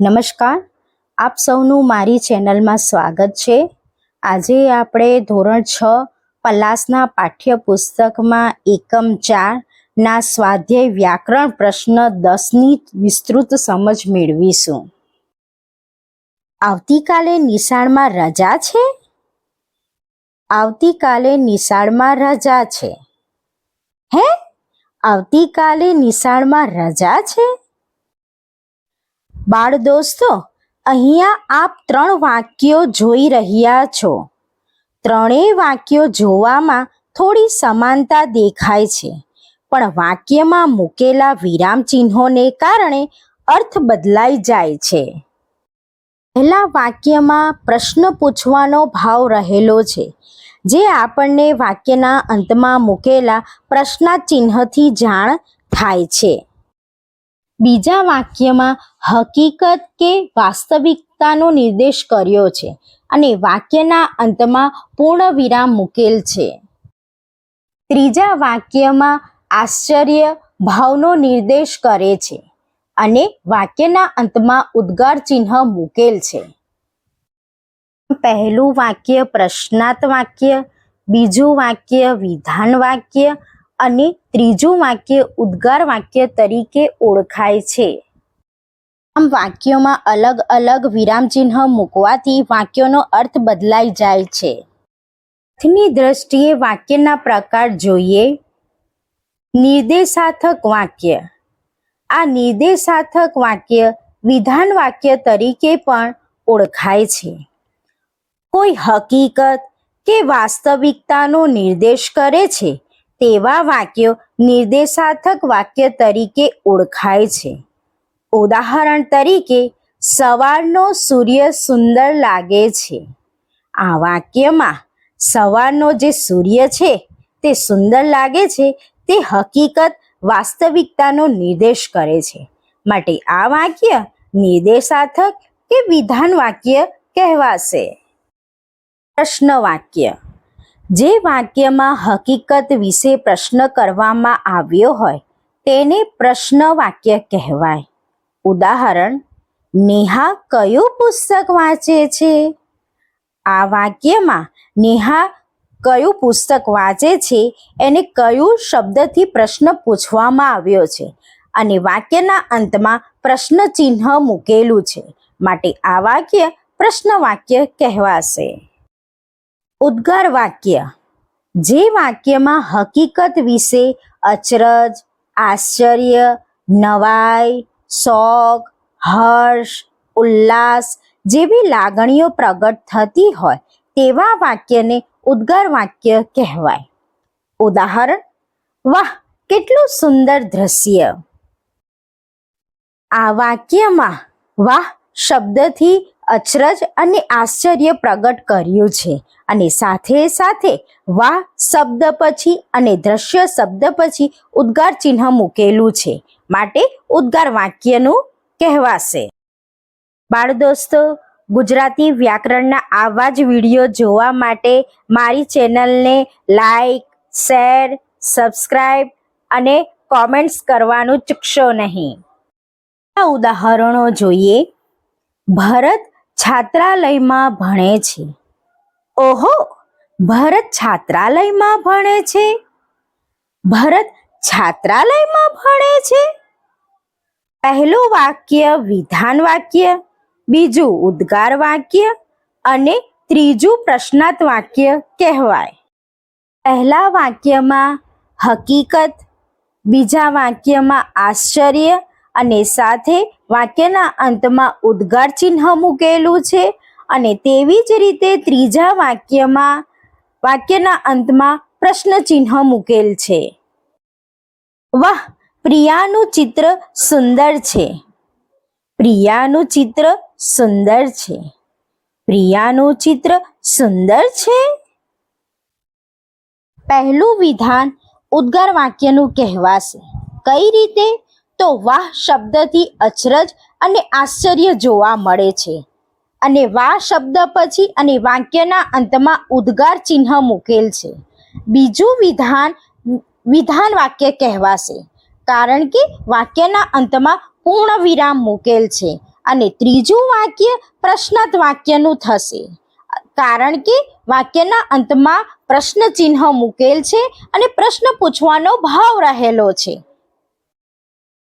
નમસ્કાર. આપ સૌનું મારી ચેનલમાં સ્વાગત છે. આજે આપણે ધોરણ છ પલાસના પાઠ્યપુસ્તકમાં એકમ ચારના સ્વાધ્યાય વ્યાકરણ પ્રશ્ન દસની વિસ્તૃત સમજ મેળવીશું. આવતીકાલે નિશાળમાં રજા છે? આવતીકાલે નિશાળમાં રજા છે. હે? આવતીકાલે નિશાળમાં રજા છે? બાળ દોસ્તો, અહીંયા આપ ત્રણ વાક્યો જોઈ રહ્યા છો. ત્રણેય વાક્યો જોવામાં થોડી સમાનતા દેખાય છે, પણ વાક્યમાં મૂકેલા વિરામ ચિહ્નોને કારણે અર્થ બદલાઈ જાય છે. પહેલા વાક્યમાં પ્રશ્ન પૂછવાનો ભાવ રહેલો છે, જે આપણને વાક્યના અંતમાં મૂકેલા પ્રશ્નાચિહ્નથી જાણ થાય છે. બીજા વાક્યમાં હકીકત કે વાસ્તવિકતાનો નિર્દેશ કર્યો છે અને વાક્યના અંતમાં પૂર્ણ વિરામ મૂકેલ છે. ત્રીજા વાક્યમાં આશ્ચર્ય ભાવનો નિર્દેશ કરે છે અને વાક્યના અંતમાં ઉદ્ગાર ચિહ્ન મૂકેલ છે. પહેલું વાક્ય પ્રશ્નાર્થ વાક્ય, બીજું વાક્ય વિધાન વાક્ય અને ત્રીજું વાક્ય ઉદ્ગાર વાક્ય તરીકે ઓળખાય છે. આમ વાક્યોમાં અલગ અલગ વિરામચિહ્ન મૂકવાથી વાક્યોનો અર્થ બદલાઈ જાય છે. અર્થની દ્રષ્ટિએ વાક્યના પ્રકાર જોઈએ. નિર્દેશાર્થક વાક્ય. આ નિર્દેશાર્થક વાક્ય વિધાન વાક્ય તરીકે પણ ઓળખાય છે. કોઈ હકીકત કે વાસ્તવિકતાનો નિર્દેશ કરે છે? તેવા વાક્યો નિર્દેશાર્થક વાક્ય તરીકે ઓળખાય છે. ઉદાહરણ તરીકે, સવારનો સૂર્ય સુંદર લાગે છે. આ વાક્યમાં સવારનો જે સૂર્ય છે, તે સુંદર લાગે છે, તે હકીકત વાસ્તવિકતાનો નિર્દેશ કરે છે. માટે આ વાક્ય નિર્દેશાર્થક કે વિધાન વાક્ય કહેવાશે. પ્રશ્ન વાક્ય જે વાક્યમાં હકીકત વિશે પ્રશ્ન કરવામાં આવ્યો હોય, તેને પ્રશ્ન વાક્ય કહેવાય. ઉદાહરણ, નેહા કયું પુસ્તક વાંચે છે? આ વાક્યમાં નેહા કયું પુસ્તક વાંચે છે? એને કયું શબ્દથી પ્રશ્ન પૂછવામાં આવ્યો છે અને વાક્યના અંતમાં પ્રશ્ન ચિહ્ન મૂકેલું છે. માટે આ વાક્ય પ્રશ્ન વાક્ય કહેવાશે. ઉદ્ગાર વાક્ય. જે વાક્યમાં હકીકત વિશે અચરજ, આશ્ચર્ય, નવાઈ, શોક, હર્ષ, ઉલ્લાસ જેવી લાગણીઓ પ્રગટ થતી હોય તેવા વાક્યને ઉદ્ગાર વાક્ય કહેવાય. ઉદાહરણ, વાહ, કેટલું સુંદર દ્રશ્ય. આ વાક્યમાં વાહ શબ્દથી અચરજ અને આશ્ચર્ય પ્રગટ કર્યું છે. અને સાથે સાથે વાહ શબ્દ પછી અને દ્રશ્ય શબ્દ પછી ઉદ્ગાર ચિહ્ન મૂકેલું છે. માટે ઉદ્ગાર વાક્યનું કહેવાશે. બાળ દોસ્તો ગુજરાતી વ્યાકરણના આવા જ વીડિયો જોવા માટે મારી ચેનલને લાઈક, શેર સબસ્ક્રાઈબ અને કોમેન્ટ્સ કરવાનું ચૂકશો નહીં. આ ઉદાહરણો જોઈએ. ભરત છાત્રાલયમાં ભણે છે. ઓહો, ભરત છાત્રાલયમાં ભણે છે? ભરત છાત્રાલયમાં ભણે છે? પહેલું વાક્ય વિધાન વાક્ય, બીજું ઉદ્ગાર વાક્ય અને ત્રીજું પ્રશ્નાર્થ વાક્ય કહેવાય. પહેલા વાક્યમાં હકીકત, બીજા વાક્યમાં આશ્ચર્ય અને સાથે વાક્યના અંતમાં ઉદ્ગાર ચિહ્ન મૂકેલું છે. અને તેવી જ રીતે ત્રીજા વાક્યમાં, વાક્યના અંતમાં પ્રશ્ન ચિહ્ન મૂકેલ છે. વાહ, પ્રિયાનું ચિત્ર સુંદર છે. પ્રિયાનું ચિત્ર સુંદર છે. પ્રિયાનું ચિત્ર સુંદર છે? પહેલું વિધાન ઉદ્ગાર વાક્યનું કહેવાશે. કઈ રીતે? તો વાહ શબ્દથી અચરજ અને આશ્ચર્ય જોવા મળે છે. અને વાહ શબ્દ પછી અને વાક્યના અંતમાં ઉદ્ગાર ચિહ્ન મૂકેલ છે. બીજું વિધાન વિધાન વાક્ય કહેવાશે. કારણ કે વાક્યના અંતમાં પૂર્ણ વિરામ મૂકેલ છે અને ત્રીજું વાક્ય પ્રશ્નાર્થ વાક્યનું થશે. કારણ કે વાક્યના અંતમાં પ્રશ્ન ચિહ્ન મૂકેલ છે અને પ્રશ્ન પૂછવાનો ભાવ રહેલો છે.